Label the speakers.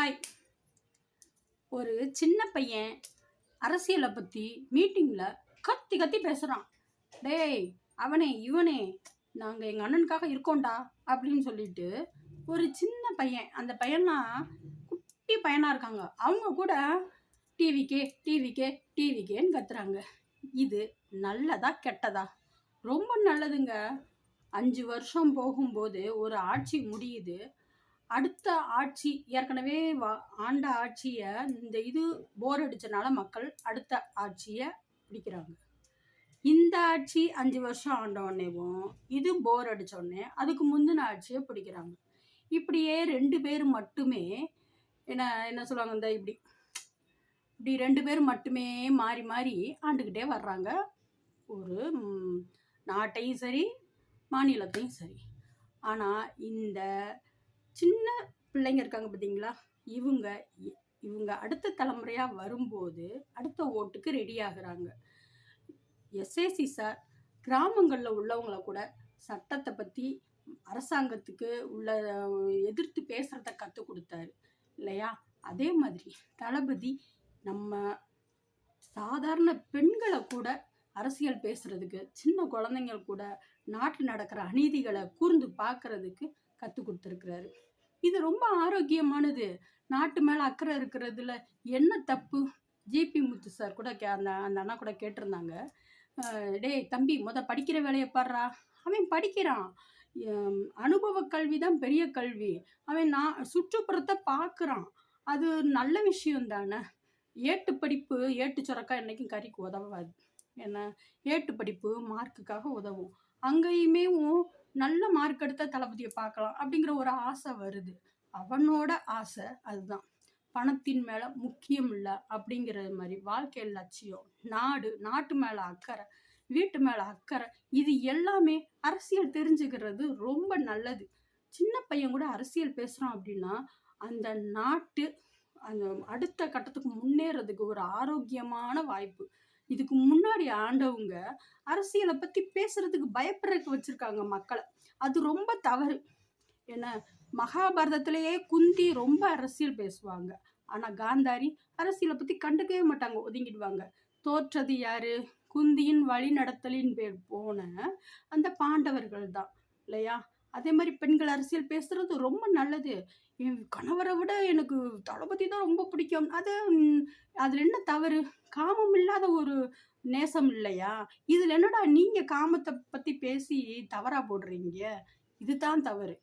Speaker 1: Hi ஒரு சின்ன பையன் அரசியலை பற்றி மீட்டிங்கில் கத்தி கத்தி பேசுகிறான் டேய் அவனே இவனே நாங்கள் எங்கள் அண்ணனுக்காக இருக்கோம்டா அப்படின்னு சொல்லிட்டு ஒரு சின்ன பையன் அந்த பையன்லாம் குட்டி பையனாக இருக்காங்க. அவங்க கூட டிவிக்கே டிவிக்கே டிவிக்கேன்னு கத்துறாங்க. இது நல்லதா கெட்டதா? ரொம்ப நல்லதுங்க. அஞ்சு வருஷம் போகும்போது ஒரு ஆட்சி முடியுது. அடுத்த ஆட்சி ஏற்கனவே வா- ஆண்ட ஆட்சியை இந்த இது போர் அடித்தனால மக்கள் அடுத்த ஆட்சியை பிடிக்கிறாங்க. இந்த ஆட்சி அஞ்சு வருஷம் ஆண்டவுடனேவும் இது போர் அடித்தோடனே அதுக்கு முந்தின ஆட்சியை பிடிக்கிறாங்க. இப்படியே ரெண்டு பேர் மட்டுமே என்ன என்ன சொல்லுவாங்க இந்த இப்படி இப்படி ரெண்டு பேர் மட்டுமே மாறி மாறி ஆண்டுக்கிட்டே வர்றாங்க. ஒரு நாட்டையும் சரி மாநிலத்தையும் சரி. ஆனால் இந்த சின்ன பிள்ளைங்க இருக்காங்க பார்த்தீங்களா இவங்க இ- இவங்க அடுத்த தலைமுறையாக வரும்போது அடுத்த ஓட்டுக்கு ரெடி ஆகுறாங்க. எஸ்ஏசி சார் கிராமங்களில் உள்ளவங்களை கூட சட்டத்தை பற்றி அரசாங்கத்துக்கு உள்ள எதிர்த்து பேசுகிறத கற்றுக் கொடுத்தாரு. இல்லையா? அதே மாதிரி தளபதி நம்ம சாதாரண பெண்களை கூட அரசியல் பேசுறதுக்கு சின்ன குழந்தைங்க கூட நாட்டில் நடக்கிற அநீதிகளை கூர்ந்து பார்க்கறதுக்கு கற்றுக் கொடுத்துருக்குறாரு. இது ரொம்ப ஆரோக்கியமானது. நாட்டு மேலே அக்கறை இருக்கிறதுல என்ன தப்பு? ஜிபி முத்து சார் கூட கே அந்த அந்த அண்ணா கூட கேட்டிருந்தாங்க. டேய் தம்பி முத படிக்கிற வேலையை பாடுறா அவன் படிக்கிறான். அனுபவ கல்வி தான் பெரிய கல்வி. அவன் நான் சுற்றுப்புறத்தை பார்க்குறான் அது நல்ல விஷயம் தானே. ஏட்டு படிப்பு ஏட்டு சுரக்கா என்றைக்கும் கறிக்கு உதவாது. என்ன? ஏட்டு படிப்பு மார்க்குக்காக உதவும். அங்கேயுமே நல்ல மார்க் எடுத்த தளபதியை பார்க்கலாம் அப்படிங்கிற ஒரு ஆசை வருது. அவனோட ஆசை அதுதான். பணத்தின் மேல முக்கியம் இல்லை அப்படிங்கிறது மாதிரி வாழ்க்கை லட்சியம் நாடு நாட்டு மேல அக்கறை வீட்டு மேல அக்கறை இது எல்லாமே அரசியல் தெரிஞ்சுக்கிறது ரொம்ப நல்லது. சின்ன பையன் கூட அரசியல் பேசுறான் அப்படின்னா அந்த நாட்டு அந்த அடுத்த கட்டத்துக்கு முன்னேறதுக்கு ஒரு ஆரோக்கியமான வாய்ப்பு. இதுக்கு முன்னாடி ஆண்டவங்க அரசியலை பத்தி பேசுறதுக்கு பயப்படுறதுக்கு வச்சிருக்காங்க மக்களை. அது ரொம்ப தவறு. ஏன்னா மகாபாரதத்திலேயே குந்தி ரொம்ப அரசியல் பேசுவாங்க. ஆனா காந்தாரி அரசியலை பத்தி கண்டுக்கவே மாட்டாங்க ஒதுங்கிடுவாங்க. தோற்றது யாரு? குந்தியின் வழிநடத்தலின் பேர் போன அந்த பாண்டவர்கள் தான் இல்லையா? அதே மாதிரி பெண்கள் அரசியல் பேசுறது ரொம்ப நல்லது. என் கணவரை விட எனக்கு தளபதி தான் ரொம்ப பிடிக்கும். அது அதில் என்ன தவறு? காமம் இல்லாத ஒரு நேசம் இல்லையா? இதில் என்னடா நீங்கள் காமத்தை பற்றி பேசி தவறாக போடுறீங்க? இதுதான் தவறு.